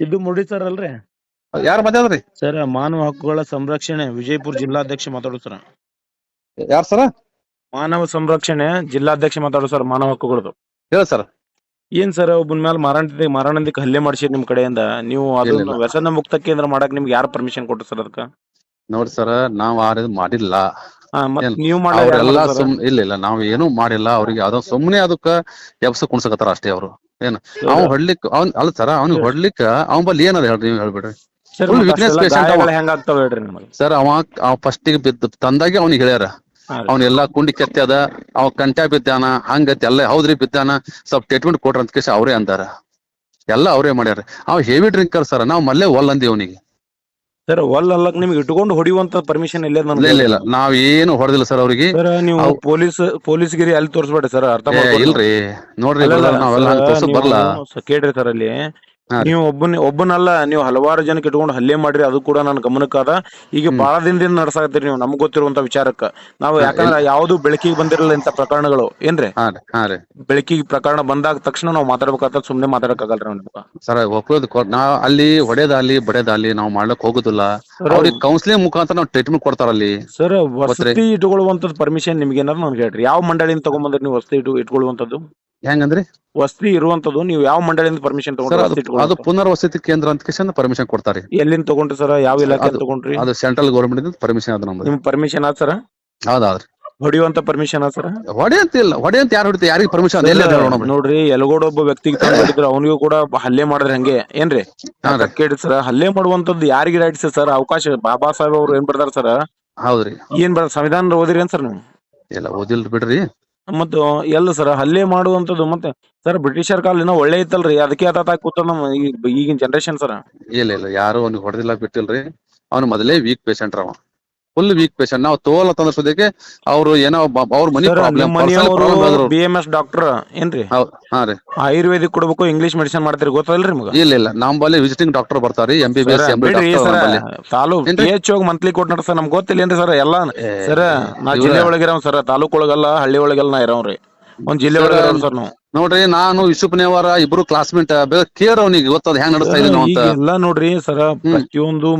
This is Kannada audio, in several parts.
ಇದು ಮುರಳಿ ಸರ್ ಅಲ್ರಿ ಯಾರು ಮಾತಾಡ್ರಿ ಸರ್ ಮಾನವ ಹಕ್ಕುಗಳ ಸಂರಕ್ಷಣೆ ವಿಜಯಪುರ ಜಿಲ್ಲಾಧ್ಯಕ್ಷ ಮಾತಾಡೋದು ಸರ್. ಯಾರು ಸರ್? ಮಾನವ ಸಂರಕ್ಷಣೆ ಜಿಲ್ಲಾಧ್ಯಕ್ಷ ಮಾತಾಡೋದು ಸರ್ ಮಾನವ ಹಕ್ಕುಗಳದು. ಹೇಳ ಸರ್. ಏನ್ ಸರ್ ಒಬ್ಬನ ಮೇಲೆ ಮಾರಾಣದ ಮಾರಾಣದಿಕ್ ಹಲ್ಲೆ ಮಾಡ್ಸಿದ್ ನಿಮ್ ಕಡೆಯಿಂದ? ನೀವು ಅದನ್ನ. ವ್ಯಸನ ಮುಕ್ತ ಕೇಂದ್ರ ಮಾಡಕ್ ನಿಮ್ಗೆ ಯಾರು ಪರ್ಮಿಷನ್ ಕೊಟ್ರು ಸರ್ ಅದಕ್ಕ? ನೋಡಿ ಸರ್ ನಾವ್ ಆ ರೀತಿ ಮಾಡಿಲ್ಲ. ಏನ್? ನೀವು ಮಾಡಲ್ಲ ಅವ್ರೆಲ್ಲಾ ಸುಮ್ ಇಲ್ಲ ಇಲ್ಲ ನಾವ್ ಏನು ಮಾಡಿಲ್ಲ ಅವ್ರಿಗೆ ಅದ ಸುಮ್ನೆ ಅದಕ್ಕ ಎಬ್ಸ ಕುಣ್ಸಕತ್ತಾರ ಅಷ್ಟೇ ಅವ್ರು. ಏನ್ ಅವ್ ಹೊಡ್ಲಿಕ್ ಅವ್ನ್ ಅಲ್ಲ ಸರ್ ಅವ್ನಿಗೆ ಹೊಡ್ಲಿಕ್ಕ ಅವ್ನ ಬಲ್ಲಿ ಏನದ ಹೇಳ್ರಿ ನೀವ್ ಹೇಳ್ಬಿಡ್ರಿ? ಹೇಳ್ರಿ ನಮಗೆ? ಸರ್ ಅವ ಫಸ್ಟ್ ಬಿದ್ದ ತಂದಾಗೆ ಅವ್ನಿಗೆ ಹೇಳ್ಯಾರ. ಅವ್ನೆಲ್ಲಾ ಕುಂಡಿ ಕೆತ್ತ್ಯಾದ ಅವ ಕಂಟ್ಯಾ ಬಿದ್ದಾನ ಹಂಗತಿ ಎಲ್ಲ ಹೌದ್ರಿ ಬಿದ್ದಾನ ಸ್ವಲ್ಪ ಟ್ರೀಟ್ಮೆಂಟ್ ಕೊಟ್ರ ಅಂತ ಕೇಸ ಅವ್ರೇ ಅಂದಾರ. ಎಲ್ಲ ಅವ್ರೇ ಮಾಡ್ಯಾರ. ಅವ್ ಹೆವಿ ಡ್ರಿಂಕರ್ ಸರ್ ನಾವ್ ಮಲ್ಲೇ ಒಲ್ ಅಂದಿ ಅವನಿಗೆ. ಸರ್ ಒಲ್ ಅಲ್ಲಕ್ ನಿಮ್ಗೆ ಇಟ್ಕೊಂಡು ಹೊಡಿಯುವಂತ ಪರ್ಮಿಷನ್ ಇಲ್ಲೇ ಇಲ್ಲ ಇಲ್ಲ ಇಲ್ಲ. ನಾವ್ ಏನು ಹೊಡೆದಿಲ್ಲ ಸರ್ ಅವ್ರಿಗೆ. ಸರ್ ನೀವು ಪೊಲೀಸ್ ಪೊಲೀಸ್ ಗಿರಿ ಅಲ್ಲಿ ತೋರಿಸ್ಬೇಡಿ ಸರ್ ಅರ್ಥ ಏ, ಮಾಡ್ಕೊಳ್ಳಿ. ಇಲ್ರಿ. ನೋಡ್ರಿ ನಾವೆಲ್ಲ ತೋರ್ಸಕ್ ಬರಲ್ಲ ಕೇಳ್ರಿ ಸರ್ ಅಲ್ಲಿ. ನೀವು ಒಬ್ಬನ ಒಬ್ಬನಲ್ಲ ನೀವು ಹಲವಾರು ಜನಕ್ಕೆ ಇಟ್ಕೊಂಡು ಹಲ್ಲೆ ಮಾಡ್ರಿ ಅದು ಕೂಡ ನನ್ನ ಗಮನಕ್ಕಾದ. ಈಗ. ಬಹಳ ದಿನದಿಂದ ನಡ್ಸಾಕತ್ತೀರಿ ನೀವು ನಮ್ಗೆ ಗೊತ್ತಿರುವಂತ ವಿಚಾರಕ್ಕ. ನಾವು ಯಾಕಂದ್ರೆ ಯಾವ್ದು ಬೆಳಕಿಗೆ ಬಂದಿರಲ್ಲ ಇಂತ ಪ್ರಕರಣಗಳು ಏನ್ರಿ ಬೆಳಕಿಗೆ ಪ್ರಕರಣ ಬಂದಾಗ ತಕ್ಷಣ ನಾವು ಮಾತಾಡ್ಬೇಕಾದ ಸುಮ್ನೆ ಮಾತಾಡಕ್ಕಾಗಲ್ರಿ. ಸರ್ ಕೊ- ನಾವ್ ಅಲ್ಲಿ ಹೊಡೆದಾಲಿ ಬಡೆದಾಲಿ ನಾವು ಮಾಡ್ಲಕ್ ಹೋಗುದಿಲ್ಲ. ಸರ್, ಅವ್ರಿಗೆ ಕೌನ್ಸಿಲಿಂಗ್ ಮುಖಾಂತರ ನಾವು ಟ್ರೀಟ್ಮೆಂಟ್ ಕೊಡ್ತಾರಲ್ಲಿ ಸರ್ ಗೊತ್ತ್ರಿ? ವಸತಿ ಇಟ್ಕೊಳ್ಳುವಂತದ್ದು ಪರ್ಮಿಷನ್ ನಿಮ್ಗೆ ಏನಾದ್ರು ನನ್ಗೆ ಹೇಳ್ರಿ. ಯಾವ ಮಂಡಳಿಯಿಂದ ತಗೊಂಬಂದ್ರಿ ನೀವು ವಸತಿ ಇಟ್ಟು ಇಟ್ಕೊಳ್ಳುವಂತದ್ದು ಹೆಂಗಂದ್ರಿ? ವಸತಿ ಇರುವಂತದ್ದು ನೀವು ಯಾವ ಮಂಡಳಿಯಿಂದ ಪರ್ಮಿಷನ್ ಸರ್ ತಗೊಂಡ್ರಿ ಅದು ವಸತಿ ಅದು? ಪುನರ್ವಸತಿ ಕೇಂದ್ರ ಅಂತ ಕೇಶನ್ ಪರ್ಮಿಷನ್ ಕೊಡ್ತಾರೆ. ಎಲ್ಲಿಂದ ತಗೊಂಡ್ರಿ ಸರ್? ಯಾವ ಇಲಾಖೆ ಅದು- ತಗೊಂಡ್ರಿ? ಅದು ಸೆಂಟ್ರಲ್ ಗೌರ್ಮೆಂಟ್ ಪರ್ಮಿಷನ್ ಅದ ನಮ್ದು. ನಿಮ್ ಪರ್ಮಿಷನ್ ಆದ ಸರ್? ಹೌದಾದ್ರಿ. ಹೊಡಿಯುವಂತ ಪರ್ಮಿಷನ್ ಆ ಸರ್? ಹೊಡೆ ಅಂತ ಇಲ್ಲ ಹೊಡೆ ಅಂತ ಯಾರು ಹೊಡಿತಾರೆ ಯಾರಿಗೆ ಪರ್ಮಿಷನ್ ಎಲ್ಲ ನೋಡ್ರಿ. ಎಲ್ಗೋಡ ಒಬ್ಬ ವ್ಯಕ್ತಿಗೆ ತಂದಿದ್ರು ಅವನಿಗೂ ಕೂಡ ಹಲ್ಲೆ ಮಾಡಿದ್ರೆ ಹಂಗೆ. ಏನ್ರಿ? ಹಾ ರೀ. ಕೇಳಿ ಸರ್? ಹಲ್ಲೆ ಮಾಡುವಂತದ್ದು ಯಾರಿಗೆ ರೈಟ್ಸ್ ಸರ್ ಅವಕಾಶ ಬಾಬಾ ಸಾಹೇಬ್ ಅವ್ರು ಏನ್ ಬರ್ತಾರ ಸರ್? ಹೌದ್ರಿ. ಏನ್ ಬರ್ ಸಂವಿಧಾನ ಓದಿರಿ ಏನ್ ಸರ್ ನೀವು? ಇಲ್ಲ ಓದಿಲ್ರಿ ಬಿಡ್ರಿ. ಮತ್ತು ಎಲ್ಲ ಸರ್ ಹಲ್ಲೆ ಮಾಡುವಂತದ್ದು ಮತ್ತೆ ಸರ್ ಬ್ರಿಟಿಷರ್ ಕಾಲಿನ ಒಳ್ಳೆ ಇತ್ತಲ್ರಿ? ಅದಕ್ಕೆ ಅದಾತ ಕೂತ ನಮ್ಮ ಈಗಿನ ಜನರೇಷನ್ ಸರ್ ಇಲ್ಲ ಇಲ್ಲ, ಯಾರು ಅವ್ನಿಗೆ ಹೊಡೆದಿಲ್ಲ ಬಿಟ್ಟಿಲ್ರಿ. ಅವ್ನು ಮೊದಲೇ ವೀಕ್ ಪೇಷಂಟ್ ಅವ ಫುಲ್ ವೀಕ್ ಪೇಷಂಟ್ ನಾವು ತೋಲ್ ತಂದ್ರ ಸುದ್ದಿಗೆ ಅವ್ರು ಏನೋ ಅವ್ರ ಮನಿ sir problem B M S doctor ಏನ್ರಿ? ಹಾ ರೀ. ಆಯುರ್ವೇದಿಕ್ ಕೊಡ್ಬೇಕು ಇಂಗ್ಲಿಷ್ ಮೆಡಿಸಿನ್ ಮಾಡ್ತೀರಿ ಗೊತ್ತಲ್ರಿ ನಿಮ್ಗೆ? ಇಲ್ಲ ಇಲ್ಲ. ನಮ್ ಬಲ್ಲಿ visiting doctor ಬರ್ತಾರಿ M B B S sir, M B sir taluk ಏನ್ರಿ? ಪಿ ಎಚ್ ಹೋಗಿ ಮಂತ್ಲಿ ಕೊಟ್ಟು ನಡ್ಸ ನಮ್ಗೆ ಗೊತ್ತಿಲ್ಲೇನ್ರಿ ಸರ್ ಎಲ್ಲ ಸರ್ ನಾ ಜಿಲ್ಲೆ ಒಳಗಿರೋ ಸರ್ ತಾಲೂಕ್ ಒಳಗಲ್ಲ ಹಳ್ಳಿ ಒಳಗೆಲ್ಲ ನಾ ಇರೋನ್ರಿ ಒಂದ್ ಜಿಲ್ಲೆ ಒಳಗಿರೋ ಸರ್ ನಾವು. ನೋಡ್ರಿ ನಾನು ಯುಸುಪ್ನೇವರ ಇಬ್ರು ಕ್ಲಾಸ್ಮೇಟ್ ಕೇರ್ ಅವನಿಗೆ ಗೊತ್ತದ ಹೆಂಗ್ ನಡೆಸ್ತಾ ಇದೀನಿ ಈಗ ಅಂತ ಎಲ್ಲ ನೋಡ್ರಿ ಸರ್ ಪ್ರತಿಯೊಂದು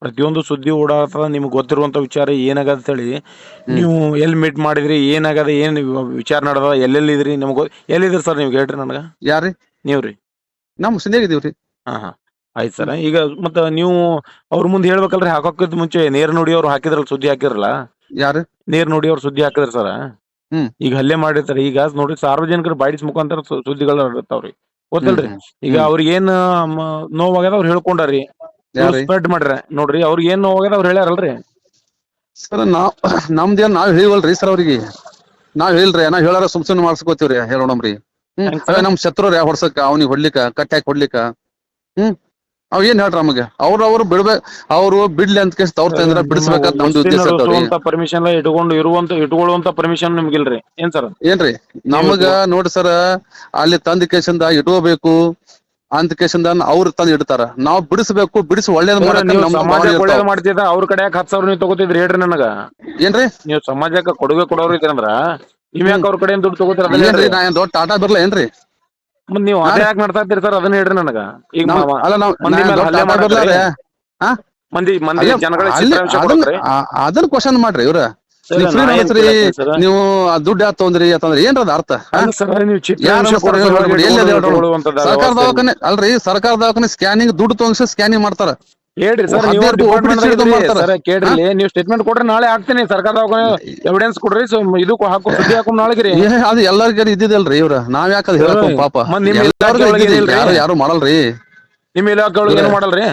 ಪ್ರತಿಯೊಂದು ಸುದ್ದಿ ಓಡಾಡ್ತದ ನಿಮ್ಗೆ ಗೊತ್ತಿರುವಂತ ವಿಚಾರ ಏನಾಗದ ಹೇಳಿ ನೀವು ಎಲ್ಲಿ ಮೀಟ್ ಮಾಡಿದ್ರಿ ಏನಾಗದ ಏನ್ ವಿಚಾರ ನಡೆದ ಎಲ್ಲೆಲ್ಲಿದ್ರಿ ನಿಮ್ಗೆ ಎಲ್ಲಿದ್ರಿ ಸರ್ ನೀವು ಹೇಳ್ರಿ ನನಗ. ಯಾರ್ರಿ? ನೀವ್ರಿ? ನಮ್ ಸಿಂಧಿಯಾಗಿದೀವ್ರಿ ಹಾ ಹಾ. ಆಯ್ತು ಸರ್ ಈಗ ಮತ್ತ ನೀವು ಅವ್ರ ಮುಂದೆ ಹೇಳ್ಬೇಕಲ್ರಿ ಹಾಕೋಕಿದ್ ಮುಂಚೆ ನೇರ್ ನೋಡಿ ಅವ್ರು ಹಾಕಿದ್ರಲ್ಲ ಸುದ್ದಿ ಹಾಕಿದ್ರಲ್ಲ ಯಾರು ನೇರ್ ನೋಡಿ ಅವ್ರು ಸುದ್ದಿ ಹಾಕಿದ್ರ ಸರ್. ಈಗ ಹಲ್ಲೆ ಮಾಡಿರ್ತಾರೆ. ಈಗ ನೋಡ್ರಿ ಸಾರ್ವಜನಿಕರು ಬಾಡಿಸ್ ಮುಖಾಂತರ ಸು- ಸುದ್ದಿಗಳು ಇರ್ತಾವ್ರಿ ಗೊತ್ತಲ್ರಿ ಈಗ ಅವ್ರಿಗೇನ್ ಅವ್ರಿಗೆ ಏನ್ ನೋವಾಗ್ಯದ ಅವ್ರು ಹೇಳ್ಕೊಂಡಾರಿ ಸ್ಪ್ರೆಡ್ ಮಾಡ್ರ. ನೋಡ್ರಿ ಅವ್ರಿಗೆ ಏನ್ ನೋವಾಗ್ಯದ ಅವ್ರು ಹೇಳ್ಯಾರಲ್ರಿ? ಸರ್ ನಾವ್ ನಮ್ದೇನ್ ನಾವ್ ಹೇಳಿವಲ್ರಿ ಸರ್ ಅವ್ರಿಗೆ. ನಾವ್ ಹೇಳ್ರಿ ನಾವ್ ಹೇಳಾರ ಸುಮ್ ಸುಮ್ನೆ ಮಾಡ್ಸ್ಕೊತೀವ್ರಿ ಹೇಳೋಣಮ್ರಿ ಹ್ಮ್. ಹೆಂಗ್ ಅವೇ ನಮ್ ಶತ್ರು ಹೊಡ್ಸಕ್ಕ ಅವ್ನಿಗೆ ಹೊಡ್ಲಿಕ್ಕ ಕಟ್ಟಾಕ್ ಹೊಡ್ಲಿಕ್ಕ. ಹ್ಮ್. ಅವ್ ಏನ್ ಹೇಳ್ರ ನಮಗೆ? ಅವ್ರ ಅವ್ರು ಬಿಡ್ಬೇಕ್ ಅವ್ರು ಬಿಡ್ಲಿ ಅಂತ ಕೇಸ್ ಅವ್ರ ತಂದ್ರ ಬಿಡಿಸ್ಬೇಕಂತ ನಮ್ದು ಉದ್ದೇಶ ಇರ್ತವ್ರಿ ಪರ್ಮಿಷನ್ ಇಟ್ಕೊಂಡು ಇರುವಂತ ಇಟ್ಕೊಳ್ಳುವಂತ ಪರ್ಮಿಷನ್ ನಿಮ್ಗಿಲ್ರಿ. ಏನ್ ಸರ್ ಏನ್ರಿ? ನಮಗ ನೋಡ್ರಿ ಸರ್ ಅಲ್ಲಿ ತಂದ ಕೇಸಿಂದ ಇಟ್ಕೋಬೇಕು ಅಂತ ಕೇಸಿಂದ ಅವ್ರ ತಂದ್ ಇಡ್ತಾರ. ನಾವ್ ಬಿಡಿಸ್ಬೇಕು ಬಿಡಿಸಿ ಒಳ್ಳೇದ್ ಮಾಡಕ್ ನೀವು ನಮ್ ಸಮಾಜ ಭಾವನೆ ಒಳ್ಳೇದ್ ಇರ್ತಾವ. ಮಾಡ್ತಿದ್ದ ಅವ್ರ ಕಡೆ ಯಾಕೆ ಹತ್ತು ಸಾವಿರ ನೀವು ತಗೋತಿದ್ರಿ ಹೇಳ್ರಿ ನನಗ. ಏನ್ರಿ? ನೀವು ಸಮಾಜಕ್ಕೆ ಕೊಡುಗೆ ಕೊಡೋರು ಇದ್ರಂದ್ರ ನೀವ್ ಯಾಕೆ ಅವ್ರ ಕಡೆ ದುಡ್ಡು ತಗೋತೀರ ಅದನ್ನ ಏನ್ರಿ ಹೇಳ್ರಿ. ನಾ ಏನ್ ದೊಡ್ಡ ಟಾಟಾ ಬಿರ್ಲಾ ಏನ್ರಿ? ಮತ್ ನೀವು ಅದೇ ಯಾಕೆ ಮಾಡ್ತಾ ಇದ್ದೀರಿ ಸರ್? ಅದನ್ನ ಹೇಳ್ರಿ ನನಗ. ಈಗ ನಾವ್- ಅಲ್ಲ ನಾವ್ ಮಂದಿ ಮೇಲೆ ಹಲ್ಲೆ? ರೀ? ಮಂದಿ ಮಂದಿ ಅಲ್ಲ, ಜನಗಳ ಅಲ್ಲಿ- ಚಿತ್ರಾಂಶ ಅದನ್ನ ಆ- ಕ್ವಶನ್ ಮಾಡ್ರಿ ಇವ್ರ. ನೀವು ನಡೆಸ್ರಿ ಆ ದುಡ್ಡು ಯಾವ ತೊಂದ್ರಿ ಅಂತಂದ್ರೆ ಏನ್ರದ ಅರ್ಥ? ಸರ್ಕಾರದ ಸರ್ಕಾರ. ದವಾಖಾನೆ ಅಲ್ರಿ ಸರ್ಕಾರ ದವಾಖಾನೆ ಸ್ಕ್ಯಾನಿಂಗ್ ದುಡ್ಡು ತೋರಿಸಿ ಸ್ಕ್ಯಾನಿಂಗ್ ಮಾಡ್ತಾರ. ಹೇಳ್ರಿ ಸರ್ ನೀವು ಹದಿನೈದು ಡಿಪಾರ್ಟ್ಮೆಂಟ್ ಒಬ್ರು ಹಿಡ್ದು ಮಾಡ್ತಾರ. ಸರ್. ಕೇಳ್ರಿ ನೀವು ಸ್ಟೇಟ್ಮೆಂಟ್ ಕೊಡ್ರಿ ನಾಳೆ ಹಾಕ್ತೀನಿ ಸರ್ಕಾರ ಎವಿಡೆನ್ಸ್ ಕೊಡ್ರಿ ಸೊ ಇದು ಹಾಕು ಸುದ್ದಿ ಹಾಕೊಂಡು ನಾಳೆಗೆ ಏ ಅದು ಎಲ್ಲರಿಗೂ ಇದ್ದಿದ್ದಲ್ರಿ ಇವ್ರ. ನಾವ್ ಯಾಕೆ ಅದು ಹೇಳಕ್ ಹೋಗ್ ಪಾಪ. ಮತ್ತ್ ನಿಮ್ ಎಲ್ಲರಿಗೂ ಇಲಾಖೆ ಒಳಗೆ ಇದ್ದಿದ್ದು, ಏನಿಲ್ರಿ? ಯಾರು ಯಾರು ಮಾಡಲ್ರಿ? ನಿಮ್ಮ ಇಲಾಖೆ ಒಳಗೆ ಏನು ಮಾಡಲ್ರಿ?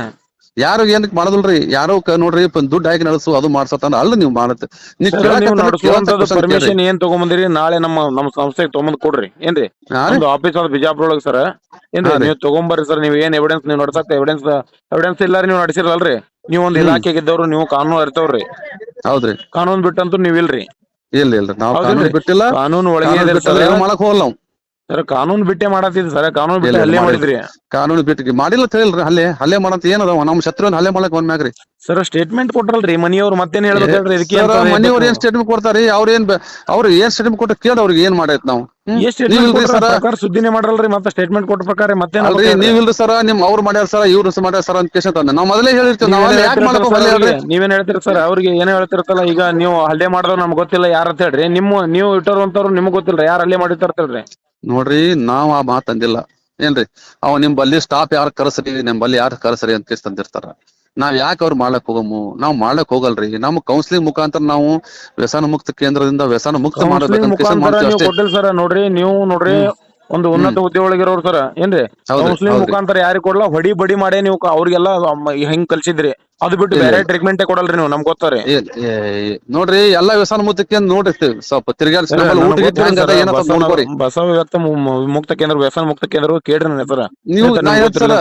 ಯಾರು ಏನಕ್ ಮಾಡೋದಿಲ್ರಿ? ಯಾರೋ ನೋಡ್ರಿ ದುಡ್ಡು ಹಾಕಿ ನಡೆಸು ಅದು ಮಾಡ್ಸತ್ತಂದ್ರೆ ಅಲ್ಲ ನೀವು ಮಾಡತ್ತೆ. ಪರ್ಮಿಷನ್ ಏನ್ ತಗೊಂಬಂದಿರಿ? ನಾಳೆ ನಮ್ಮ ನಮ್ಮ ಸಂಸ್ಥೆಗೆ ತಗೊಂಬಂದ್ ಕೊಡ್ರಿ. ಏನ್ರಿ? ಒಂದು ಆಫೀಸ್ ಅದ ಬಿಜಾಪುರ ಒಳಗೆ ಸರ್. ಏನ್ರಿ. ನೀವು ತಗೊಂಬರ್ರಿ ಸರ್ ನೀವು ಏನ್ ಎವಿಡೆನ್ಸ್ ನೀವು ನಡ್ಸಕ್ ಎವಿಡೆನ್ಸ್ ಎವಿಡೆನ್ಸ್ ಇಲ್ಲಾರಿ ನೀವು ನಡೆಸಿರಲ್ರಿ. ನೀವು ಒಂದ್. ಇಲಾಖೆಗೆ ಇದ್ದವ್ರು ನೀವು ಕಾನೂನು ಅರಿತವ್ರಿ. ಹೌದ್ರಿ. ಕಾನೂನು ಬಿಟ್ಟಂತೂ ನೀವ್ ಇಲ್ರಿ ಇಲ್ಲ ಇಲ್ಲ. ನಾವು? ಕಾನೂನು ಬಿಟ್ಟಿಲ್ಲ. ಕಾನೂನು ಒಳಗೆ ಮಾಡಕ್ ಹೋಗಲ್ಲ ನಾವು. ಸರ್ ಕಾನೂನು ಬಿಟ್ಟೆ ಮಾಡತ್ತಿದ್ ಸರ್ ಕಾನೂನು ಬಿಟ್ಟು ಹಲ್ಲೆ ಮಾಡಿದ್ರಿ. ಕಾನೂನು ಬಿಟ್ಟು ಮಾಡಿಲ್ಲ ತಿಳಿಲ್ರಿ ಹಲ್ಲೆ ಹಲ್ಲೆ ಮಾಡಂತ ಏನದ ನಮ್ಮ ಶತ್ರುವನ್ನ ಹಲ್ಲೆ ಮಾಡಕ್ ಒಂದ್ ಮ್ಯಾಗ್ರಿ. ಸರ್ ಸ್ಟೇಟ್ಮೆಂಟ್ ಕೊಟ್ರಲ್ರಿ ಮನಿಯವ್ರು ಮತ್ತೇನ್ ಹೇಳ್ಬೇಕು ಹೇಳ್ರಿ ಇದಕ್ಕೆ ಮನೆಯವ್ರು ಏನ್ ಸ್ಟೇಟ್ಮೆಂಟ್ ಕೊಡ್ತಾರಿ? ಅವ್ರ ಏನ್ ಅವ್ರ ಏನ್ ಸ್ಟೇಟ್ಮೆಂಟ್ ಕೊಟ್ಟ ಕೇಳ ಅವ್ರಿಗೆ ಏನ್ ಮಾಡೈತ್ ನಾವು? ಎಷ್ಟ್ statement ನೀವಿಲ್ರಿ ಕೊಟ್ರ? ಸರ? ಪ್ರಕಾರ ಸುದ್ದಿನೇ ಮಾಡಲ್ರಿ ಮತ್ತೆ ಸ್ಟೇಟ್ಮೆಂಟ್ ಕೊಟ್ಟ ಪ್ರಕಾರ ಮತ್ತೇನ್ ಅಲ್ರಿ ನೀವಿಲ್ರಿ ಸರ? ನಿಮ್ ಅವ್ರು ಮಾಡ್ಯಾರ ಸರ ಇವ್ರು ಮಾಡ್ಯಾರ ಸರ್ ಅಂತ ಕೇಶ ನಾವ್ ಮೊದಲೇ ಹೇಳಿರ್ತೀವಿ ನಾವ್ ಅಲ್ಲಿ ಯಾಕೆ ಮಾಡಕ್ ಹೋಗಲ್ಲ ಹೇಳ್ರಿ? ನೀವೇನ್ ಹೇಳ್ತೀರ ಸರ್ ಅವ್ರಿಗೆ? ಏನೇ ಹೇಳ್ತಿರ್ತಲ್ಲ ಈಗ ನೀವು ಹಲ್ಲೆ ಮಾಡಿದವ್ರು ನಮ್ಗೆ ಗೊತ್ತಿಲ್ಲ ಯಾರ ಅಂತ ಹೇಳ್ರಿ? ನಿಮ್ಮ ನೀವು ಇಟ್ಟರುವಂತವ್ರು ನಿಮ್ಗೆ ಗೊತ್ತಿಲ್ಲ ಯಾರು ಹಲ್ಲೆ ಮಾಡಿರ್ತಾರ ನೋಡ್ರಿ ನಾವ್ ಆ ಮಾತಂದಿಲ್ಲ ಏನ್ರಿ? ಅವ ನಿಮ್ ಬಲ್ಲಿ ಸ್ಟಾಪ್ ಯಾರು ಕರೆಸ್ರಿ ನಿಮ್ ಬಲ್ಲಿ ಯಾರು ಕರೆಸ್ರಿ ಅಂತ ಕೇಸ್ ತಂದಿರ್ತಾರ. ನಾವ್ ಯಾಕೆ ಅವ್ರು ಮಾಡಕ್ ಹೋಗಮು? ನಾವ್ ಮಾಡಕ್ ಹೋಗಲ್ರಿ. ನಮ್ ಕೌನ್ಸಿಲಿಂಗ್ ಮುಖಾಂತರ ನಾವು ವ್ಯಸನ ಮುಕ್ತ ಕೇಂದ್ರದಿಂದ ವ್ಯಸನ ಮುಕ್ತ ಮಾಡ್ಬೇಕಂತ ಮಾಡ್ತೀವಿ ಅಷ್ಟೇ. ನೋಡ್ರಿ ನೀವು ನೋಡ್ರಿ ಒಂದು ಉನ್ನತ ಹುದ್ದೆ ಒಳಗಿರೋರು ಸರ್ ಏನ್ರಿ? Muslim counselling. ಮುಖಾಂತರ ಯಾರಿಗ್ ಕೊಡಲ್ಲ ಹೊಡಿ ಬಡಿ ಮಾಡೇ ನೀವು ಕ- ಅವ್ರಿಗೆಲ್ಲ ಅಮ್ಮ ಹೆಂಗ್ ಕಲ್ಸಿದ್ರಿ? ಅದು ಬಿಟ್ಟು ಬೇರೆ. ಟ್ರೀಟ್ಮೆಂಟ್ ಕೊಡಲ್ರಿ ನೀವು ನಮ್ಗೆ ಗೊತ್ತಾರೆ ಏ- ಏ- ನೋಡ್ರಿ ಎಲ್ಲಾ ವ್ಯಸನ ಮುಕ್ತಕ್ಕೆ ನೋಡ್ರಿ ಸ್ವಲ್ಪ ತಿರ್ಗಾಡ್ಸಿ ನಮ್ಮಲ್ಲಿ ಊಟ ಗೀಟ ಹೆಂಗ್ ಅದ ಏನಂತ ನೋಡ್ಕೋರಿ ಬಸವ ವ್ಯಕ್ತ ಮುಕ್ತ ಕೇಂದ್ರ ವ್ಯಸನ ಮುಕ್ತ ಕೇಂದ್ರ ಕೇಳ್ರಿ ನನ್ನ ಹೆಸರ. ನೀವು ನಾ ಹೇಳ್ತೀರ.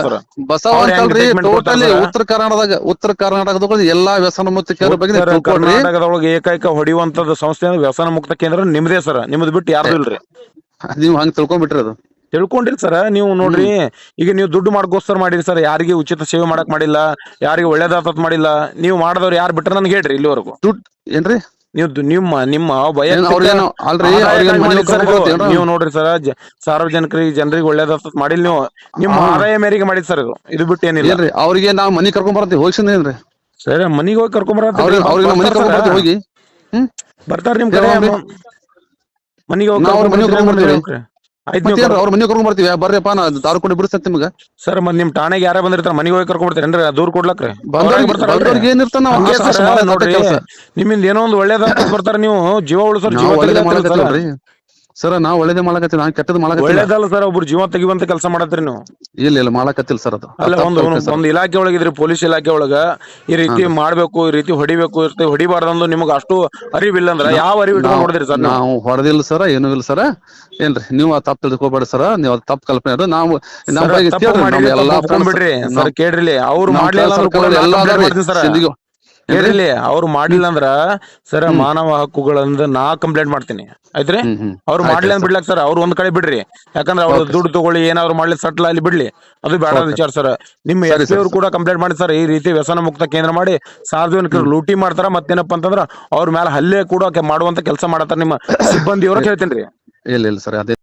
ಬಸವ ಅವ್ರ್ ಹೆಂಗ್ ಅಂತಲ್ರಿ treatment ಟೋಟಲಿ ಕೊಡ್ತಾರ? ಉತ್ತರ ಕರ್ನಾಟಕದಾಗ ಉತ್ತರ ಕರ್ನಾಟಕದಾಗ ಎಲ್ಲಾ ವ್ಯಸನ ಮುಕ್ತ ಕೇಂದ್ರ ಬಗ್ಗೆ ನೀವು ಉತ್ತರ ತಿಳ್ಕೊಡ್ರಿ ಕರ್ನಾಟಕದೊಳಗೆ ಏಕೈಕ ಹೊಡಿಯುವಂತದ್ದು ಸಂಸ್ಥೆ ಅಂದ್ರೆ ವ್ಯಸನ ಮುಕ್ತ ಕೇಂದ್ರ ನಿಮ್ದೇ ಸರ್ ನಿಮ್ದು ಬಿಟ್ಟು ಯಾರು ಇಲ್ರಿ. ನೀವು ಹಂಗ್ ತಿಳ್ಕೊಂಡ್ಬಿಟ್ರಿ ಅದು. ತಿಳ್ಕೊಂಡಿರಿ ಸರ್ ನೀವು ನೋಡ್ರಿ ಈಗ ನೀವು ದುಡ್ಡು ಮಾಡ್ಕೋಸ್ಕರ ಮಾಡಿರಿ ಸರ್ ಯಾರಿಗೆ ಉಚಿತ ಸೇವೆ ಮಾಡಕ್ ಮಾಡಿಲ್ಲ ಯಾರಿಗೆ ಒಳ್ಳೇದಾತತ್ ಮಾಡಿಲ್ಲ ನೀವು ಮಾಡಿದವ್ರು ಯಾರು ಬಿಟ್ರೆ ನನ್ಗೆ ಹೇಳ್ರಿ ಇಲ್ಲಿವರೆಗೂ. ದುಡ್ಡು ಏನ್ರಿ? ನೀವು ದು- ನಿಮ್ಮ ನಿಮ್ಮ ಭಯ ವೈಯಕ್ತಿಕ ಅವ್ರಿಗೇನು ಅಲ್ರಿ ಆದಾಯಕ್ಕಾಗಿ ಅವ್ರಿಗೆ ಮನೆ ಮಾಡಿರಿ sir ಇದು. ನೀವು ನೋಡ್ರಿ ಸರ್ ಸಾರ್ವಜನಿಕರಿಗೆ ಜನರಿಗೆ ಒಳ್ಳೇದಾತತ್ ಮಾಡಿಲ್ಲ ನೀವು. ನಿಮ್ಮ. ಆದಾಯ ಮೇರೆಗೆ ಮಾಡಿದ್ ಸರ್ ಇದು. ಇದು ಬಿಟ್ಟು ಏನಿಲ್ಲ. ಏನ್ರಿ ಅವ್ರಿಗೆ ನಾವ್ ಮನಿ ಕರ್ಕೊಂಡ್ ಬರ್ತೀವಿ ಹೋಗ್ಸಿಂದ ಏನ್ರಿ? ಸರ್ ಮನಿಗೆ ಹೋಗಿ ಕರ್ಕೊಂಬರ ಅವ್ರಿಗೆ ಅವ್ರಿಗೆ ನಾವ್ ಮನಿ ಕರ್ಕೊಂಡ್ ಬರ್ತೀವಿ ಹೋಗಿ. ಹ್ಮ್. ಬರ್ತಾರ ನಿಮ್ ಕಡೆ ಮನಿಗೆ ಹೋಗಿ ನಾವ್ ಅವ್ರ ಮನೆಗ್ ಕರ್ಕೊಂಡ್ ಮತ್ತೇನ್ರಿ ಅವ್ರ ಬರ್ತೀವಿ ಬರ್ರಿಪ್ಪ ನಾ ದಾರು ಕೊಂಡು ಬಿಡಿಸ್ತೇನೆ ನಿಮ್ಗ. ಸರ್ ಮತ್ ನಿಮ್ ಠಾಣೆಗೆ ಯಾರೇ ಬಂದಿರ್ತಾರ ಮನೆಗೆ ಹೋಗಿ ಕರ್ಕೊಂಡ್ ಬರ್ತೀರೇನ್ರಿ ದೂರ ಕೊಡ್ಲಕ್ರಿ. ಬಂದವ್ರಿಗೆ ಬಂದವ್ರಿಗೆ ಏನಿರ್ತಾನ ನಾವು? ಹಂಗೆ ಸರ್ ನೋಡ್ರಿ. ಕೆಲಸ ನಿಮ್ಮಿಂದ ಏನೋ ಒಂದು ಒಳ್ಳೇದ ಬರ್ತಾರ ನೀವು. ಜೀವ ಉಳಿಸೋರ್ ಜೀವ ನಾವ್ ಒಳ್ಳೇದೇ ತೆಗಿಲತ್ತೀರಿ ಸರ್. ಮಾಡಕತ್ತೀವ್ರಿ ಸರ್ ನಾವ್ ಒಳ್ಳೇದೇ ಮಾಡಕತ್ತೀವಿ ನಾನ್ ಕೆಟ್ಟದ್ ಮಾಡಕತ್ತಿಲ್ಲ ಒಳ್ಳೇದಲ್ಲ ಸರ್ ಒಬ್ರು ಜೀವ ತೆಗಿವಂತ ಕೆಲಸ ಮಾಡತ್ರಿ ನೀವು? ಇಲ್ಲ ಇಲ್ಲ ಮಾಡಕತ್ತಿಲ್ಲ ಸರ್ ಅದು. ಅಲ್ಲ ಒಂದು. ಒಂದು ಇಲಾಖೆ ಒಳಗಿದ್ರಿ ಪೊಲೀಸ್ ಇಲಾಖೆ ಒಳಗ ಈ ರೀತಿ ಮಾಡ್ಬೇಕು ಈ ರೀತಿ ಹೊಡಿಬೇಕು ಇರ್ತಿ ರೀತಿ ಹೊಡಿಬಾರ್ದಂದು ನಿಮ್ಗೆ ಅಷ್ಟು ಅರಿವಿಲ್ಲ ಅಂದ್ರ ಯಾವ ಅರಿವು ಇಟ್ಕೊಂಡು ನೋಡಿದ್ರಿ ಸರ್ ನೀವು? ನಾವು ಹೊಡೆದಿಲ್ಲ ಸರ್ ಏನೂ ಇಲ್ಲ ಸರ್ ಏನ್ರಿ ನೀವು ಆ ತಪ್ಪು ತಿಳ್ಕೊಬೇಡಿ ಸರ್ ನೀವು ಅದು ತಪ್ಪು ಕಲ್ಪನೆ ಅದು ನಾವು ನಮ್ಮ ತಪ್ಪು ಕೇಳ್ರಿ ಎಲ್ಲಾ ಸರ್ ಅವ್ರು ಮಾಡ್ಲಿಲ್ಲ ಅಂದ್ರೂ ಕೂಡ circle ಎಲ್ಲ complaint ಮಾಡ್ತೀನಿ ಸರ್ ಸಿಂಧಿಗೂ. ಕೇಳಿರ್ಲಿ ಅವ್ರು ಮಾಡ್ಲಿಲ್ಲ ಅಂದ್ರ ಸರ್ ಮಾನವ ಹಕ್ಕುಗಳನ್ನ ನಾ ಕಂಪ್ಲೇಂಟ್ ಮಾಡ್ತೀನಿ. ಆಯ್ತ್ರಿ? ಅವ್ರು ಮಾಡ್ಲಿ ಅಂತ ಬಿಡ್ಲಕ್ ಸರ್ ಅವ್ರು ಒಂದ್ ಕಡೆ ಬಿಡ್ರಿ. ಯಾಕಂದ್ರೆ ಅವ್ರು ದುಡ್ಡು ತಗೊಳ್ಳಿ ಏನಾದ್ರು ಮಾಡ್ಲಿ ಸಟ್ಲ ಅಲ್ಲಿ ಬಿಡ್ಲಿ. ಅದು ಬೇಡ. ವಿಚಾರ ಸರ್. ನಿಮ್ಮ ಎಸ್ ಅವ್ರು ಕೂಡ ಕಂಪ್ಲೇಂಟ್ ಮಾಡಿ ಸರ್ ಈ ರೀತಿ ವ್ಯಸನ ಮುಕ್ತ ಕೇಂದ್ರ ಮಾಡಿ ಸಾರ್ವಜನಿಕರು ಲೂಟಿ ಮಾಡ್ತಾರ ಮತ್ತೇನಪ್ಪ ಅಂತಂದ್ರ ಅವ್ರ ಮೇಲೆ ಹಲ್ಲೆ ಕೂಡ ಮಾಡುವಂತ ಕೆಲಸ ಮಾಡತ್ತಾರ ನಿಮ್ಮ ಸಿಬ್ಬಂದಿಯವ್ರ ಹೇಳ್ತೇನ್ರಿ ಇಲ್ಲ ಇಲ್ಲ ಸರ್ ಅದೇ